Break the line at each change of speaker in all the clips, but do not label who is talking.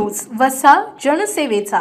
News वसा जनसेवेचा.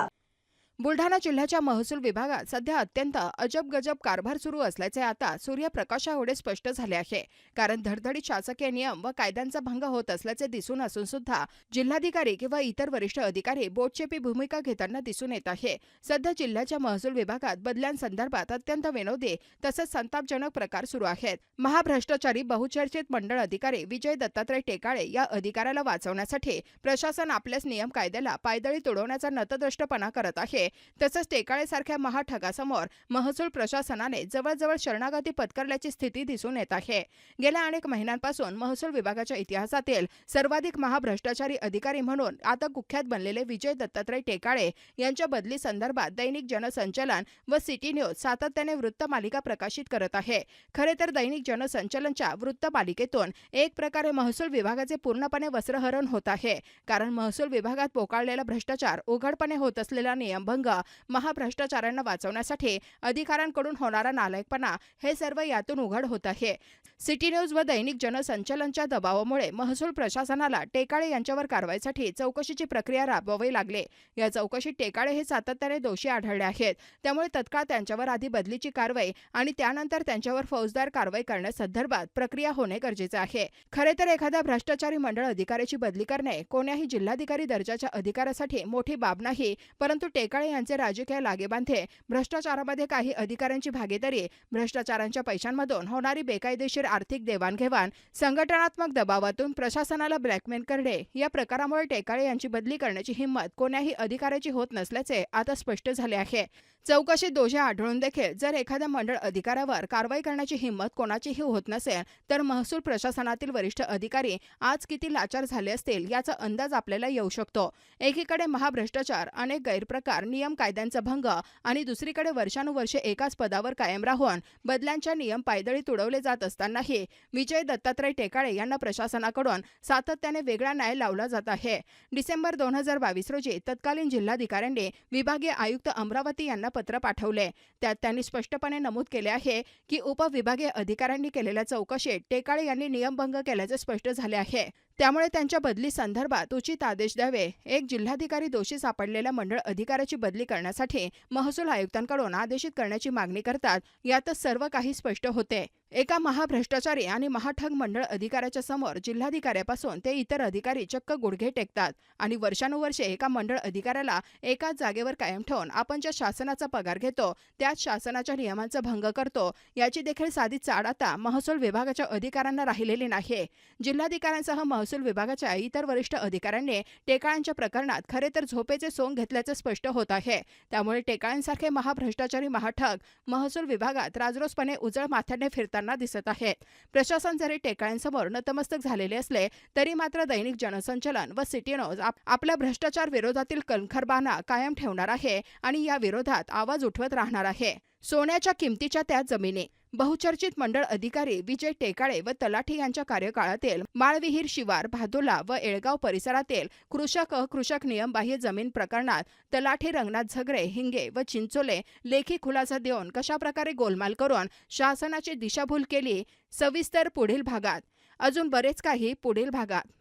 बुलढाणा जिल्ह्याच्या महसूल विभागात सध्या अत्यंत अजब गजब कारभार सुरू असल्याचे आता सूर्यप्रकाशा एवढे स्पष्ट झाले आहे. कारण धडधडीत शासकीय नियम व कायद्यांचा भंग होत असल्याचे दिसून असून सुद्धा जिल्हाधिकारी किंवा इतर वरिष्ठ अधिकारी बोटचेपी भूमिका घेताना दिसून येत आहे. सध्या जिल्ह्याच्या महसूल विभागात बदल्यांसंदर्भात अत्यंत विनोदी तसंच संतापजनक प्रकार सुरू आहेत. महाभ्रष्टाचारी बहुचर्चित मंडळ अधिकारी विजय दत्तात्रय टेकाळे या अधिकाऱ्याला वाचवण्यासाठी प्रशासन आपल्याच नियम कायद्याला पायदळी तुडवण्याचा नतद्रष्टपणा करत आहे. तसंच टेकाळेसारख्या महाठगासमोर महसूल प्रशासनाने जवळजवळ शरणागती पत्करल्याची स्थिती दिसून येत आहे. गेल्या अनेक महिन्यांपासून महसूल विभागाच्या इतिहासातील सर्वाधिक महाभ्रष्टाचारी अधिकारी म्हणून आता कुख्यात बनलेले विजय दत्तात्रय टेकाळे यांच्या बदली संदर्भात दैनिक जनसंचलन व सिटी न्यूज सातत्याने वृत्तमालिका प्रकाशित करत आहे. खरे तर दैनिक जनसंचलनच्या वृत्तमालिकेतून एक प्रकारे महसूल विभागाचे पूर्णपणे वस्त्रहरण होत आहे. कारण महसूल विभागात पोकाळलेला भ्रष्टाचार उघडपणे होत असलेला नियमभंग भंग महाभ्रष्टाचारांना वाचवण्यासाठी अधिकाऱ्यांकडून होणारा नालायकपणा हे सर्व यातून उघड होत आहे. सिटी न्यूज व दैनिक जनसंचलनच्या दबावामुळे महसूल प्रशासनाला टेकाळे यांच्यावर कारवाईसाठी चौकशीची प्रक्रिया राबवावी लागली. या चौकशीत टेकाळे हे सातत्याने दोषी आढळले आहेत. त्यामुळे तत्काळ त्यांच्यावर आधी बदलीची कारवाई आणि त्यानंतर त्यांच्यावर फौजदार कारवाई करण्यासंदर्भात प्रक्रिया होणे गरजेचे आहे. खरे तर एखाद्या भ्रष्टाचारी मंडळ अधिकाऱ्याची बदली करणे कोण्याही जिल्हाधिकारी दर्जाच्या अधिकाऱ्यासाठी मोठी बाब नाही परंतु टेकाळे यांचे राजकीय लागेबांधे भ्रष्टाचारामध्ये काही अधिकाऱ्यांची भागीदारी भ्रष्टाचारांच्या पैशांमधून होणारी बेकायदेशीर आर्थिक देवाणघेवाण संघटनात्मक दबावातून प्रशासनाला ब्लॅकमेल करणे या प्रकारामुळे टेकाळे यांची बदली करण्याची हिंमत कोण्याही अधिकाऱ्याची होत नसल्याचे आता स्पष्ट झाले आहे. चौकशीत दोषी आढळून देखील जर एखाद्या मंडळ अधिकाऱ्यावर कारवाई करण्याची हिंमत कोणाचीही होत नसेल तर महसूल प्रशासनातील वरिष्ठ अधिकारी आज किती लाचार झाले असतील याचा अंदाज आपल्याला येऊ शकतो. एकीकडे महाभ्रष्टाचार अनेक गैरप्रकार नियम कायद्यांचा भंग आणि दुसरीकडे वर्षानुवर्षे एकाच पदावर कायम राहून बदल्यांच्या नियम पायदळी तुडवले जात असतानाही विजय दत्तात्रय टेकाळे यांना प्रशासनाकडून सातत्याने वेगळा न्याय लावला जात आहे. डिसेंबर दोन हजार बावीस रोजी तत्कालीन जिल्हाधिकाऱ्यांनी विभागीय आयुक्त अमरावती यांना पत्र पाठवले. त्यात त्यांनी स्पष्टपणे नमूद केले आहे की उपविभागीय अधिकाऱ्यांनी केलेल्या चौकशीत टेकाळे यांनी नियमभंग केल्याचे स्पष्ट झाले आहे. त्यामुळे त्यांच्या बदली संदर्भात उचित आदेश द्यावे. एक जिल्हाधिकारी दोषी सापडलेल्या मंडळ अधिकाऱ्याची बदली करण्यासाठी महसूल आयुक्तांकडून आदेशित करण्याची मागणी करतात. यातच सर्व काही स्पष्ट होते. एका महाभ्रष्टाचारी आणि महाठग मंडळ अधिकाऱ्याच्या समोर जिल्हाधिकाऱ्यापासून ते इतर अधिकारी चक्क गुडघे टेकतात आणि वर्षानुवर्षे एका मंडळ अधिकाऱ्याला एकाच जागेवर कायम ठेवून आपण ज्या शासनाचा पगार घेतो त्याच शासनाच्या नियमांचा भंग करतो याची देखील साधी चाड आता महसूल विभागाच्या अधिकाऱ्यांना राहिलेली नाही जिल्हाधिकाऱ्यांसह महसूल विभागाच्या इतर वरिष्ठ अधिकाऱ्यांनी टेकाळ्यांच्या प्रकरणात खरे तर झोपेचे सोंग घेतल्याचं स्पष्ट होत आहे. त्यामुळे टेकाळ्यांसारखे महाभ्रष्टाचारी महाठग महसूल विभागात राजरोसपणे उजळ माथ्याने फिरताना दिसत आहेत. प्रशासन जरी टेकाळ्यांसमोर नतमस्तक झालेले असले तरी मात्र दैनिक जनसंचलन व सिटीनोज आपल्या भ्रष्टाचार विरोधातील कणखरबाना कायम ठेवणार आहे आणि या विरोधात आवाज उठवत राहणार आहे. सोन्याच्या किमतीच्या त्या जमिनी. बहुचर्चित मंडळ अधिकारी विजय टेकाळे व तलाठी यांच्या कार्यकाळातील माळविहीर शिवार भादोला व एळगाव परिसरातील कृषक अकृषक नियमबाह्य जमीन प्रकरणात तलाठी रंगनाथ झगरे हिंगे व चिंचोले लेखी खुलासा देऊन कशाप्रकारे गोलमाल करून शासनाची दिशाभूल केली? सविस्तर पुढील भागात. अजून बरेच काही पुढील भागात.